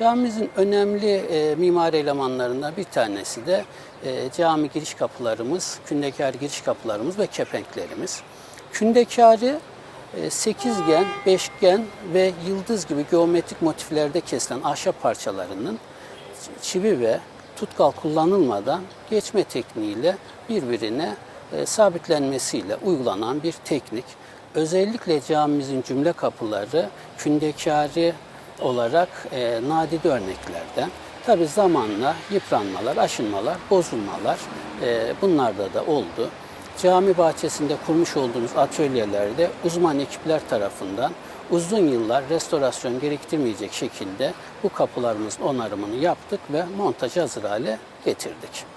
Camimizin önemli e, mimari elemanlarından bir tanesi de e, cami giriş kapılarımız, kündekar giriş kapılarımız ve kepenklerimiz. Kündekârı e, sekizgen, beşgen ve yıldız gibi geometrik motiflerde kesilen ahşap parçalarının çivi ve tutkal kullanılmadan geçme tekniğiyle birbirine e, sabitlenmesiyle uygulanan bir teknik. Özellikle camimizin cümle kapıları kündekârı olarak e, nadide örneklerden. Tabi zamanla yıpranmalar, aşınmalar, bozulmalar e, bunlarda da oldu. Cami bahçesinde kurmuş olduğumuz atölyelerde uzman ekipler tarafından uzun yıllar restorasyon gerektirmeyecek şekilde bu kapılarımızın onarımını yaptık ve montaj hazır hale getirdik.